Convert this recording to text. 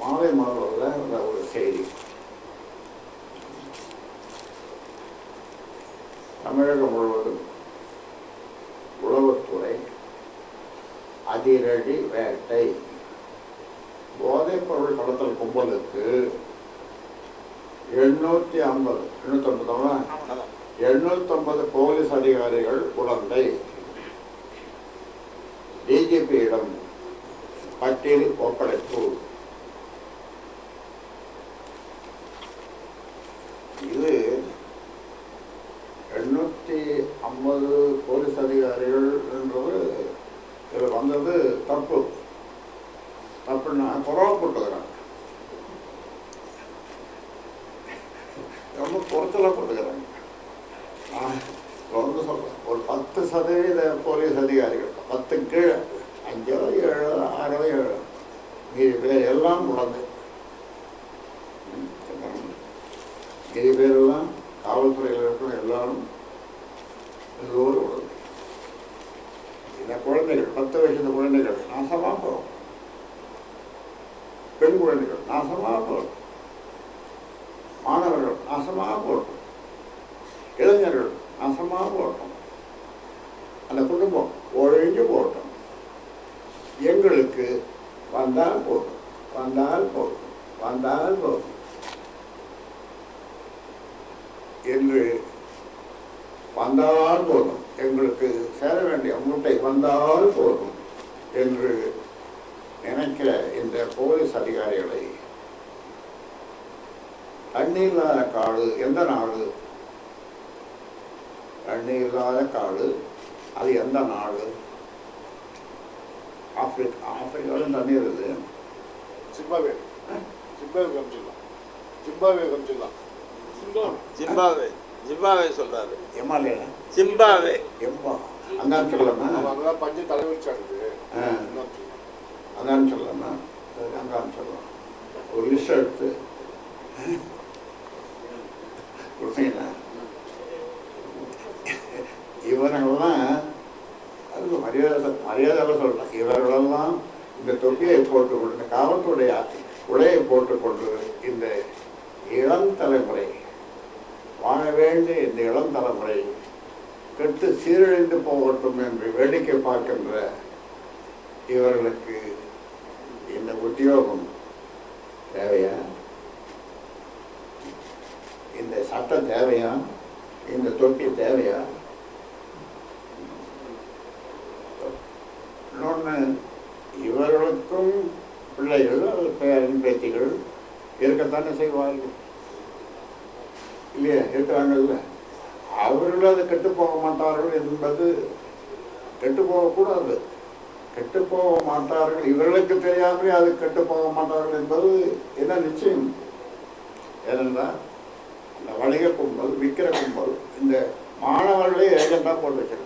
மாலை மலரில் உள்ள ஒரு செய்தி. தமிழகம் முழுவதும் உளவுத்துறை அதிரடி வேட்டை. போதைப் பொருள் கடத்தல் கும்பலுக்கு எண்ணூற்றி ஐம்பது எண்ணூற்றம்பது எண்ணூற்றம்பது போலீஸ் அதிகாரிகள் குழந்தை. டிஜிபியிடம் பட்டியல் ஒப்படைப்பு இது எண்ணூற்றி ஐம்பது போலீஸ் அதிகாரிகள் என்றது இதில் வந்தது தப்பு. தப்புன்னா குறவ போட்டுக்கிறாங்க ரொம்ப குறைச்சலாக போட்டுக்கிறாங்க நான் தொடர்ந்து சொல்கிறேன் ஒரு பத்து சதவீத போலீஸ் அதிகாரிகள் பத்து கீழே அஞ்சோ ஏழோ ஆறோ ஏழோ மீதி பேர் எல்லாம் குழந்தை மீதி பேரெல்லாம் காவல்துறையில் இருக்கிற எல்லாரும் எல்லோரும் குழந்தை குழந்தைகள் பத்து வயசுல குழந்தைகள் நாசமாக போகும். பெண் குழந்தைகள் நாசமாக போகும். மாணவர்கள் நாசமாக போகட்டும் இளைஞர்கள் நாசமாக போகட்டும் அந்த குடும்பம் ஒழிஞ்சு போகட்டும் எங்களுக்கு வந்தால் போதும் வந்தால் போதும் வந்தால் போதும். என்று வந்தால் போதும். எங்களுக்கு சேர வேண்டிய மூட்டை வந்தால் போதும் என்று நினைக்கிற இந்த போலீஸ் அதிகாரிகளை தண்ணீர் இல்லாத காடு எந்த நாடு? தண்ணீர் இல்லாத காடு. அது எந்த நாடு? ஆப்பிரிக்கா ஆப்பிரிக்காவில் தண்ணீர் இருக்குது ஜிம்பாவே ஜிம்பாவே காமிச்சிடலாம் ஜிம்பாவே காமிச்சிடலாம் ஜிம்பாவே ஜிம்பாவே சொல்றாரு. எம்மாலையா ஜிம்பாவே எம்பா அங்கான்னு சொல்லலாமா? அங்கெல்லாம் பஞ்சு தலைவலிச்சாங்க ஆ. அங்கான்னு சொல்லலாமா? அங்கான்னு சொல்லலாம். ஒரு லிஸ்ட் எடுத்து. கொடுத்தீங்கன்னா இவர்களெல்லாம் அதுக்கு மரியாதை மரியாதை சொல்லலாம் இவர்களெல்லாம் இந்த தொப்பியை போட்டுக்கொண்டு இந்த காவல்துறை உடையை போட்டுக்கொண்டு இந்த இளம் தலைமுறை வேண்டிய இந்த இளம் தலைமுறை கெட்டு சீரழிந்து போகட்டும் என்று வேடிக்கை பார்க்கின்ற இவர்களுக்கு இந்த உத்தியோகம் தேவையா? இந்த சட்டம் தேவையா? இந்த தொட்டி தேவையா? இன்னொன்று இவர்களுக்கும் பிள்ளைகள் அல்லது பேரன் பேத்திகள் இருக்கத்தானே செய்வார்கள்? இல்லையா? இருக்கிறாங்கல்ல அவர்கள் அது கெட்டு போக மாட்டார்கள் என்பது கெட்டு போகக்கூடாது. கெட்டு போக மாட்டார்கள். இவர்களுக்கு தெரியாமலே அது கெட்டு போக மாட்டார்கள் என்பது என்ன நிச்சயம்? ஏனென்றால் இந்த வணிக கும்பல் விற்கிற கும்பல் இந்த மாணவர்களே ஏஜெண்டாக போட்டு வச்சிருக்காங்க.